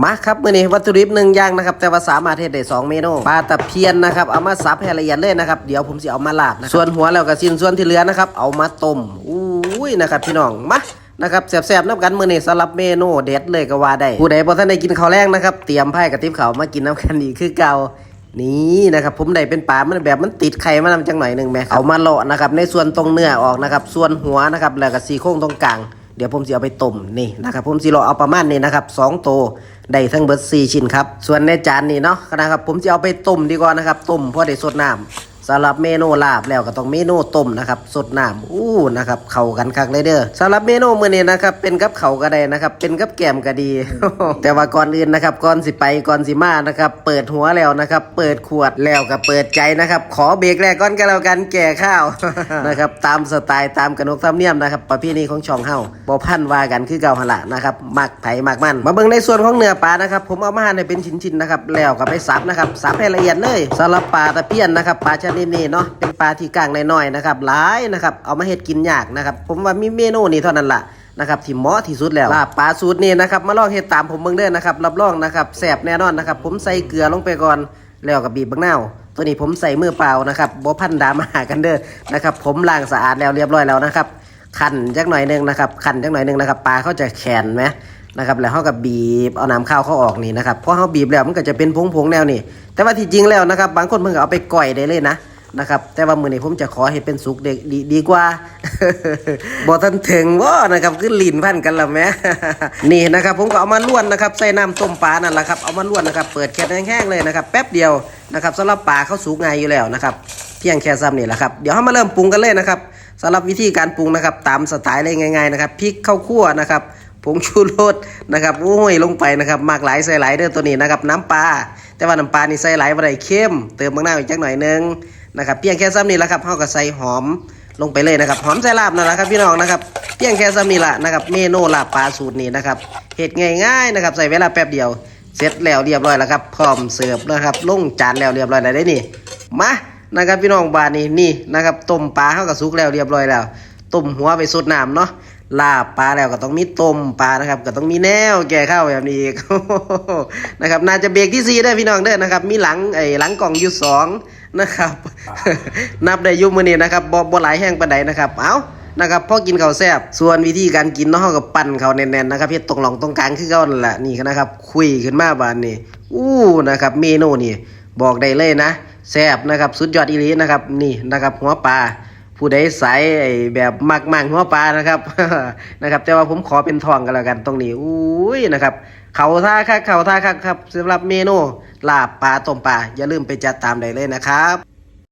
มาครับมื้อนี้วัตถุดิบหนึ่งอย่างนะครับ แต่ว่าสามารถเฮ็ดได้สองเมนูปลาตะเพียนนะครับเอามาสับให้ละเอียดเลยนะครับเดี๋ยวผมสิเอามาลาบนะส่วนหัวแล้วก็ชิ้นส่วนที่เหลือนะครับ เอามาต้มอุ้ยนะครับพี่น้องมานะครับแซบๆน้ำกันมือนี้สำหรับเมนูเด็ดเลยก็ว่าได้ผู้ใดบ่ทันได้กินข้าวแรงนะครับเตรียมไผ่กระติบข้ามากินน้ำกันอีกคือเก่านี่นะครับผมได้เป็นปลามันแบบมันติดไข่มานำจังหน่อยหนึ่งไหมเอามาเลาะนะครับในส่วนตรงเนื้อออกนะครับส่วนหัวนะครับแล้วก็ซี่โครงตรงกลาง เดี๋ยวผมจะเอาไปต้มนี่นะครับผมสิเลาเอาประมาณนี้นะครับสองโตวได้ทั้งเบิดสี่ชิ้นครับส่วนในจานนี้เนาะนะครับผมจะเอาไปต้มดีกว่านะครับต้มเพราะได้สดน้ำ สำหรับเมนูลาบแล้วก็ต้องเมนูต้มนะครับสดน้ำอู้นะครับเข้ากันคักเลยเด้อสำหรับเมนูมื้อนี้นะครับเป็นกับเข่าก็ได้นะครับเป็นกับแก้มก็ดี แต่ว่าก่อนอื่นนะครับก่อนสิไปก่อนสิมานะครับเปิดหัวแล้วนะครับเปิดขวดแล้วก็เปิดใจนะครับ ขอเบรกแรกก่อนก็แล้วกันแก่ข้าวนะครับตามสไตล์ตามกระนกธรรมเนียมนะครับประเพณีของช่องเฮาบ่พันว่ากันคือเก่าหละนะครับมักไผมักมันมาเบิ่งในส่วนของเนื้อปลานะครับผมเอามาหั่นให้เป็นชิ้นๆนะครับแล้วก็ไปสับนะครับสับให้ละเอียดเลยสำหรับปลาตะเพียนนะครับปลาชนิดนี้เนาะเป็นปลาที่กลางน้อยๆนะครับหลายนะครับเอามาเฮ็ดกินยากนะครับ ผมว่ามีเมนูนี้เท่านั้นล่ะนะครับที่เหมาะที่สุดแล้วลาบปลาสูตรนี้นะครับมาลองเฮ็ดตามผมเบิ่งเด้อนะครับรับรองนะครับแซ่บแน่นอนนะครับ ผมใส่เกลือลงไปก่อนแล้วก็บีบบักนาวตัวนี้ผมใส่มือเปล่านะครับบ่พันดามาหากันเด้อนะครับผมล้างสะอาดแล้วเรียบร้อยแล้วนะครับคั่นจักหน่อยหนึงนะครับคั่นจักหน่อยหนึงนะครับปลาเขาจะแข็งไหม นะครับแล้วเขาก็บีบเอาน้ำข้าวเขาออกนี่นะครับพอเขาบีบแล้วมันก็จะเป็นผงๆแนวนี้แต่ว่าที่จริงแล้วนะครับ บางคนเพิ่งเอาไปก่อยได้เลยนะนะครับแต่ว่ามือนี้ผมจะขอให้เป็นสุกเด็กดีดีกว่าบ่ทันถึงว่านะครับคือลินพันกันละแม่นี่นะครับ ผมก็เอามาล้วนนะครับใส่น้ำต้มปลานั่นแหละครับเอามาล้วนนะครับ เปิดแค่แห้งๆเลยนะครับ แป๊บเดียวนะครับสำหรับปลาเขาสุกง่ายอยู่แล้วนะครับเพียงแค่ซ้ำนี่แหละครับเดี๋ยวเรามาเริ่มปรุงกันเลยนะครับสำหรับวิธีการปรุงนะครับ ตามสไตล์เลยง่าย ๆนะครับพริกข้าวคั่วนะครับ ผงชูรสนะครับโอ้ยลงไปนะครับมากหลายใส่หลายเด้อตัวนี้นะครับน้ำปลาแต่ว่าน้ำปลานี่ใส่หลายบ่ได้เค็มเติมบางหน้าวอีกจักหน่อยนึงนะครับเพียงแค่ซ้ำนี่แหละครับเฮาก็ใส่หอมลงไปเลยนะครับหอมใส่ลาบนั่นแหละครับพี่น้องนะครับเพียงแค่ซ้ำนี่ละนะครับเมนูลาบปลาสูตรนี้นะครับเฮ็ดง่ายๆนะครับใส่เวลาแป๊บเดียว เสร็จแล้วเรียบร้อยแล้วครับพร้อมเสิร์ฟนะครับลงจานแล้วเรียบร้อยแล้วได้นี่มานะครับพี่น้องบานนี่นี่นะครับต้มปลาเฮาก็สุกแล้วเรียบร้อยแล้วต้มหัวไปสดน้ำเนาะ ลาบปลาแล้วก็ต้องมีต้มปลานะครับ ก็ต้องมีแนวแก่ข้าวแบบนี้อีก นะครับ น่าจะเบรกที่สี่ได้พี่น้องเด้อนะครับ มีหลังไอ้หลังกล่องอยู่สองนะครับ นับได้อยุบมือนี้นะครับบ่บ่หลายแห้งปานใดนะครับ เอานะครับพอกินข้าวแซ่บส่วนวิธีการกินเนาะเฮาก็ปั้นข้าวแน่นๆนะครับเฮ็ดตรงหลองตรงกลางคือเก่านั่นแหละนี่นะครับ คุยขึ้นมาบานนี้อู้นะครับเมนูนี่บอกได้เลยนะแซ่บนะครับ สุดยอดอีหลีนะครับ นี่นะครับหัวปลา ผู้ใดใส่ไอ้แบบมักมังหัวปลานะครับนะครับ แต่ว่าผมขอเป็นทองกันแล้วกันตรงนี้อุ้ยนะครับเขาท่าคักเขาท่าคักครับสำหรับเมนูลาบปลาต้มปลาอย่าลืมไปจัดตามได้เลยนะครับ